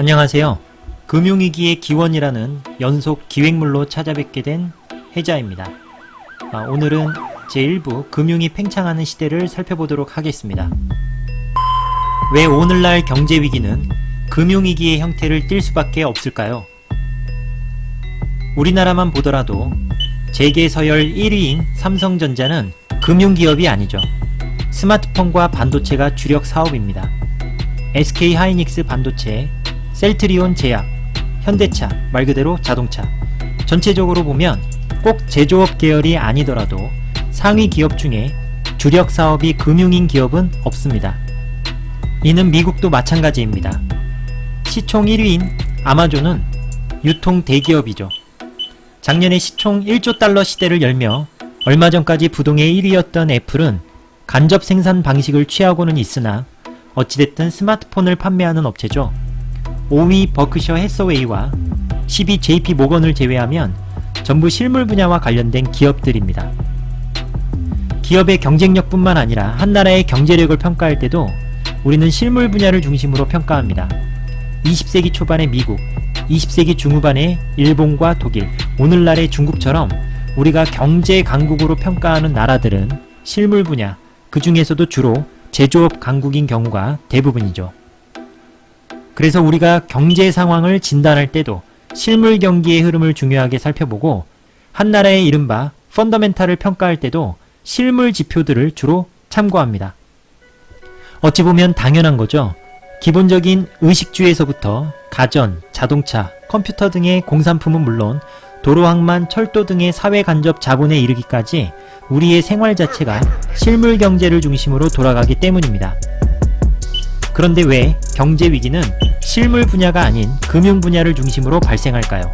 안녕하세요. 금융위기의 기원이라는 연속 기획물로 찾아뵙게 된 해자입니다. 아, 오늘은 제1부 금융이 팽창하는 시대를 살펴보도록 하겠습니다. 왜 오늘날 경제위기는 금융위기의 형태를 띨 수밖에 없을까요? 우리나라만 보더라도 재계 서열 1위인 삼성전자는 금융기업이 아니죠. 스마트폰과 반도체가 주력 사업입니다. SK 하이닉스 반도체, 셀트리온 제약, 현대차, 말 그대로 자동차. 전체적으로 보면 꼭 제조업 계열이 아니더라도 상위 기업 중에 주력 사업이 금융인 기업은 없습니다. 이는 미국도 마찬가지입니다. 시총 1위인 아마존은 유통 대기업이죠. 작년에 시총 1조 달러 시대를 열며 얼마 전까지 부동의 1위였던 애플은 간접 생산 방식을 취하고는 있으나 어찌됐든 스마트폰을 판매하는 업체죠. 5위 버크셔 해서웨이와 10위 JP 모건을 제외하면 전부 실물 분야와 관련된 기업들입니다. 기업의 경쟁력뿐만 아니라 한 나라의 경제력을 평가할 때도 우리는 실물 분야를 중심으로 평가합니다. 20세기 초반의 미국, 20세기 중후반의 일본과 독일, 오늘날의 중국처럼 우리가 경제 강국으로 평가하는 나라들은 실물 분야, 그 중에서도 주로 제조업 강국인 경우가 대부분이죠. 그래서 우리가 경제 상황을 진단할 때도 실물 경기의 흐름을 중요하게 살펴보고 한 나라의 이른바 펀더멘탈을 평가할 때도 실물 지표들을 주로 참고합니다. 어찌 보면 당연한 거죠. 기본적인 의식주에서부터 가전, 자동차, 컴퓨터 등의 공산품은 물론 도로항만, 철도 등의 사회 간접 자본에 이르기까지 우리의 생활 자체가 실물 경제를 중심으로 돌아가기 때문입니다. 그런데 왜 경제 위기는 실물 분야가 아닌 금융 분야를 중심으로 발생할까요?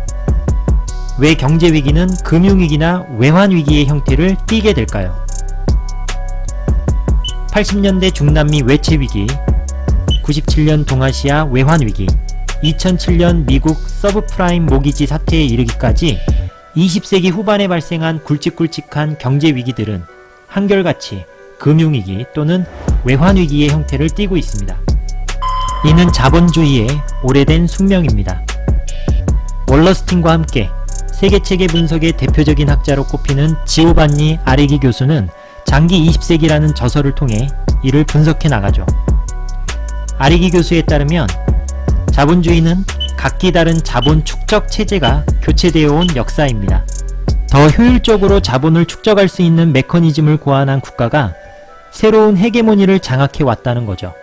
왜 경제 위기는 금융 위기나 외환 위기의 형태를 띠게 될까요? 80년대 중남미 외채 위기, 97년 동아시아 외환 위기, 2007년 미국 서브프라임 모기지 사태에 이르기까지 20세기 후반에 발생한 굵직굵직한 경제 위기들은 한결같이 금융위기 또는 외환위기의 형태를 띠고 있습니다. 이는 자본주의의 오래된 숙명입니다. 월러스틴과 함께 세계체계 분석의 대표적인 학자로 꼽히는 지오반니 아리기 교수는 장기 20세기라는 저서를 통해 이를 분석해 나가죠. 아리기 교수에 따르면 자본주의는 각기 다른 자본 축적 체제가 교체되어 온 역사입니다. 더 효율적으로 자본을 축적할 수 있는 메커니즘을 고안한 국가가 새로운 헤게모니를 장악해 왔다는 거죠.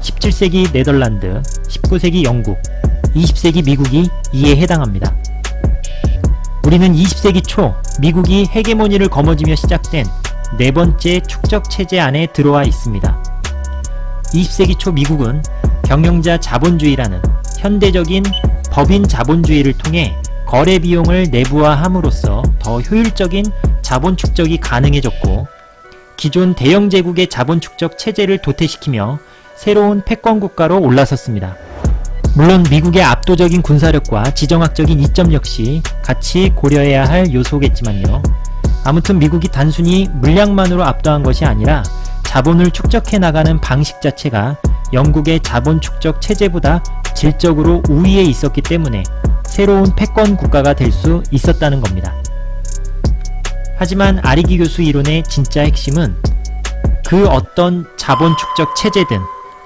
17세기 네덜란드, 19세기 영국, 20세기 미국이 이에 해당합니다. 우리는 20세기 초 미국이 헤게모니를 거머쥐며 시작된 네 번째 축적 체제 안에 들어와 있습니다. 20세기 초 미국은 경영자 자본주의라는 현대적인 법인 자본주의를 통해 거래 비용을 내부화함으로써 더 효율적인 자본 축적이 가능해졌고 기존 대영 제국의 자본 축적 체제를 도태시키며 새로운 패권 국가로 올라섰습니다. 물론 미국의 압도적인 군사력과 지정학적인 이점 역시 같이 고려해야 할 요소겠지만요. 아무튼 미국이 단순히 물량만으로 압도한 것이 아니라 자본을 축적해 나가는 방식 자체가 영국의 자본 축적 체제보다 질적으로 우위에 있었기 때문에 새로운 패권 국가가 될 수 있었다는 겁니다. 하지만 아리기 교수 이론의 진짜 핵심은 그 어떤 자본 축적 체제든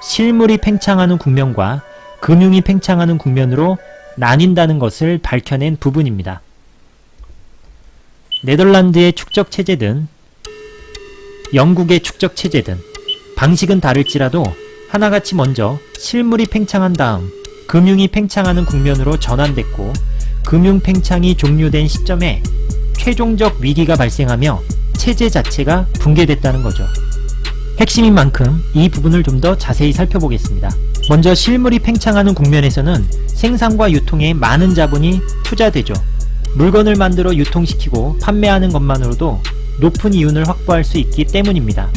실물이 팽창하는 국면과 금융이 팽창하는 국면으로 나뉜다는 것을 밝혀낸 부분입니다. 네덜란드의 축적 체제든 영국의 축적 체제든 방식은 다를지라도 하나같이 먼저 실물이 팽창한 다음 금융이 팽창하는 국면으로 전환됐고 금융 팽창이 종료된 시점에 최종적 위기가 발생하며 체제 자체가 붕괴됐다는 거죠. 핵심인 만큼 이 부분을 좀 더 자세히 살펴보겠습니다. 먼저 실물이 팽창하는 국면에서는 생산과 유통에 많은 자본이 투자되죠. 물건을 만들어 유통시키고 판매하는 것만으로도 높은 이윤을 확보할 수 있기 때문입니다.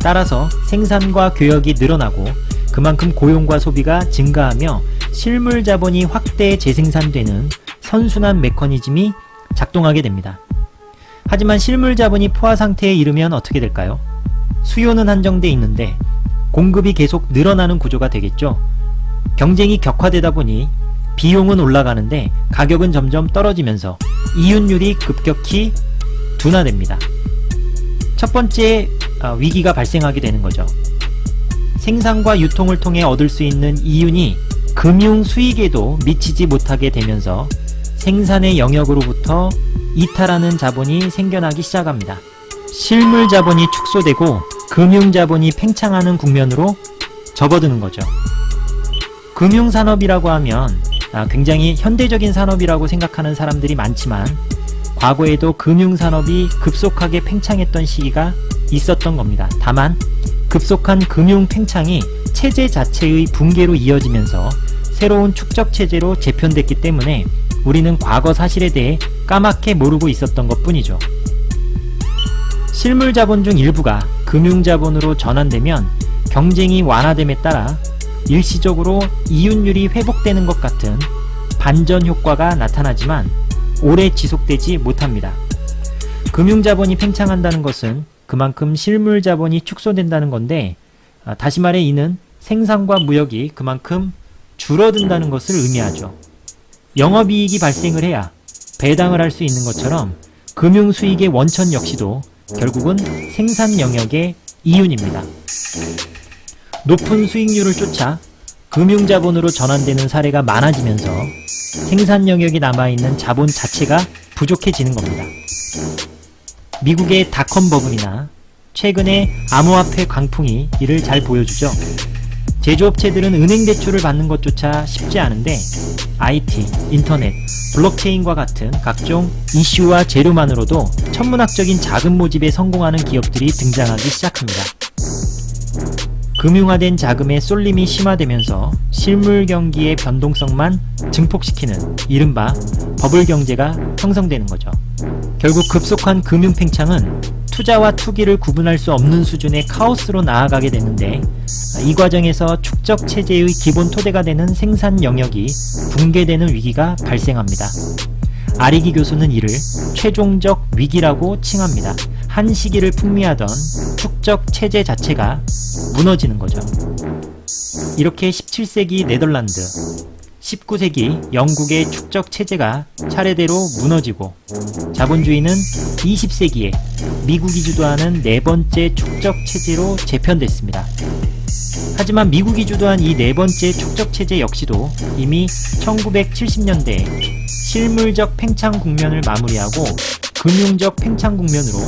따라서 생산과 교역이 늘어나고 그만큼 고용과 소비가 증가하며 실물 자본이 확대 재생산되는 선순환 메커니즘이 작동하게 됩니다. 하지만 실물 자본이 포화 상태에 이르면 어떻게 될까요? 수요는 한정돼 있는데 공급이 계속 늘어나는 구조가 되겠죠. 경쟁이 격화되다 보니 비용은 올라가는데 가격은 점점 떨어지면서 이윤율이 급격히 둔화됩니다. 첫 번째 어, 위기가 발생하게 되는 거죠. 생산과 유통을 통해 얻을 수 있는 이윤이 금융 수익에도 미치지 못하게 되면서 생산의 영역으로부터 이탈하는 자본이 생겨나기 시작합니다. 실물 자본이 축소되고 금융 자본이 팽창하는 국면으로 접어드는 거죠. 금융 산업이라고 하면 아, 굉장히 현대적인 산업이라고 생각하는 사람들이 많지만 과거에도 금융 산업이 급속하게 팽창했던 시기가 있었던 겁니다. 다만 급속한 금융 팽창이 체제 자체의 붕괴로 이어지면서 새로운 축적 체제로 재편됐기 때문에 우리는 과거 사실에 대해 까맣게 모르고 있었던 것 뿐이죠. 실물 자본 중 일부가 금융 자본으로 전환되면 경쟁이 완화됨에 따라 일시적으로 이윤율이 회복되는 것 같은 반전 효과가 나타나지만 오래 지속되지 못합니다. 금융 자본이 팽창한다는 것은 그만큼 실물 자본이 축소된다는 건데 아, 다시 말해 이는 생산과 무역이 그만큼 줄어든다는 것을 의미하죠. 영업이익이 발생을 해야 배당을 할 수 있는 것처럼 금융 수익의 원천 역시도 결국은 생산 영역의 이윤입니다. 높은 수익률을 쫓아 금융 자본으로 전환되는 사례가 많아지면서 생산 영역이 남아있는 자본 자체가 부족해지는 겁니다. 미국의 닷컴 버블이나 최근의 암호화폐 광풍이 이를 잘 보여주죠. 제조업체들은 은행 대출을 받는 것조차 쉽지 않은데 IT, 인터넷, 블록체인과 같은 각종 이슈와 재료만으로도 천문학적인 자금 모집에 성공하는 기업들이 등장하기 시작합니다. 금융화된 자금의 쏠림이 심화되면서 실물 경기의 변동성만 증폭시키는 이른바 버블 경제가 형성되는 거죠. 결국 급속한 금융 팽창은 투자와 투기를 구분할 수 없는 수준의 카오스로 나아가게 되는데 이 과정에서 축적 체제의 기본 토대가 되는 생산 영역이 붕괴되는 위기가 발생합니다. 아리기 교수는 이를 최종적 위기라고 칭합니다. 한 시기를 풍미하던 축적 체제 자체가 무너지는 거죠. 이렇게 17세기 네덜란드, 19세기 영국의 축적 체제가 차례대로 무너지고 자본주의는 20세기에 미국이 주도하는 네 번째 축적 체제로 재편됐습니다. 하지만 미국이 주도한 이 네 번째 축적 체제 역시도 이미 1970년대에 실물적 팽창 국면을 마무리하고 금융적 팽창 국면으로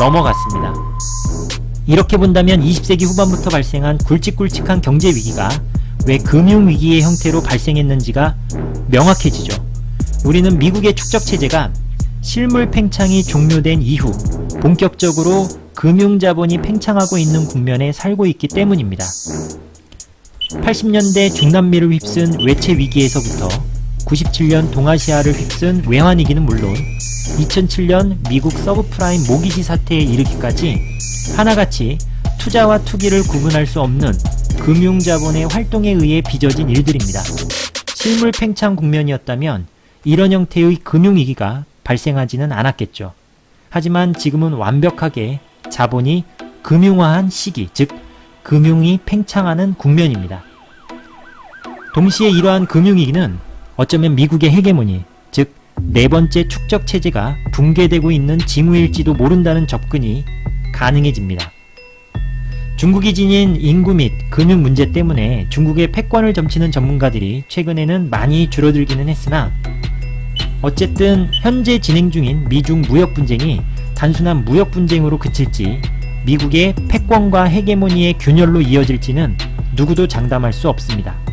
넘어갔습니다. 이렇게 본다면 20세기 후반부터 발생한 굵직굵직한 경제 위기가 왜 금융 위기의 형태로 발생했는지가 명확해지죠. 우리는 미국의 축적 체제가 실물 팽창이 종료된 이후 본격적으로 금융 자본이 팽창하고 있는 국면에 살고 있기 때문입니다. 80년대 중남미를 휩쓴 외채 위기에서부터 97년 동아시아를 휩쓴 외환위기는 물론 2007년 미국 서브프라임 모기지 사태에 이르기까지 하나같이 투자와 투기를 구분할 수 없는 금융자본의 활동에 의해 빚어진 일들입니다. 실물 팽창 국면이었다면 이런 형태의 금융위기가 발생하지는 않았겠죠. 하지만 지금은 완벽하게 자본이 금융화한 시기, 즉 금융이 팽창하는 국면입니다. 동시에 이러한 금융위기는 어쩌면 미국의 헤게모니, 즉 네 번째 축적 체제가 붕괴되고 있는 징후일지도 모른다는 접근이 가능해집니다. 중국이 지닌 인구 및 금융 문제 때문에 중국의 패권을 점치는 전문가들이 최근에는 많이 줄어들기는 했으나 어쨌든 현재 진행 중인 미중 무역 분쟁이 단순한 무역 분쟁으로 그칠지 미국의 패권과 헤게모니의 균열로 이어질지는 누구도 장담할 수 없습니다.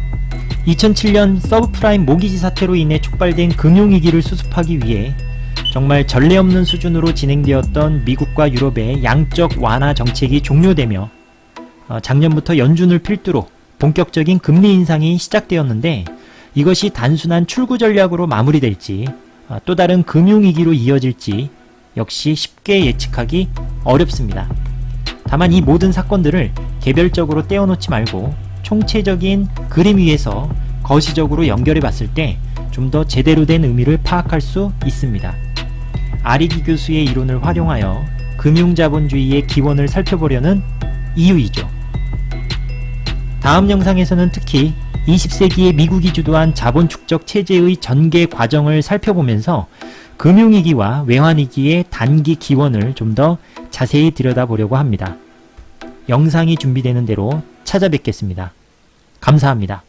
2007년 서브프라임 모기지 사태로 인해 촉발된 금융위기를 수습하기 위해 정말 전례 없는 수준으로 진행되었던 미국과 유럽의 양적 완화 정책이 종료되며 어, 작년부터 연준을 필두로 본격적인 금리 인상이 시작되었는데 이것이 단순한 출구 전략으로 마무리될지 어, 또 다른 금융위기로 이어질지 역시 쉽게 예측하기 어렵습니다. 다만 이 모든 사건들을 개별적으로 떼어놓지 말고 총체적인 그림 위에서 거시적으로 연결해 봤을 때 좀 더 제대로 된 의미를 파악할 수 있습니다. 아리기 교수의 이론을 활용하여 금융자본주의의 기원을 살펴보려는 이유이죠. 다음 영상에서는 특히 20세기의 미국이 주도한 자본 축적 체제의 전개 과정을 살펴보면서 금융위기와 외환위기의 단기 기원을 좀 더 자세히 들여다보려고 합니다. 영상이 준비되는 대로 찾아뵙겠습니다. 감사합니다.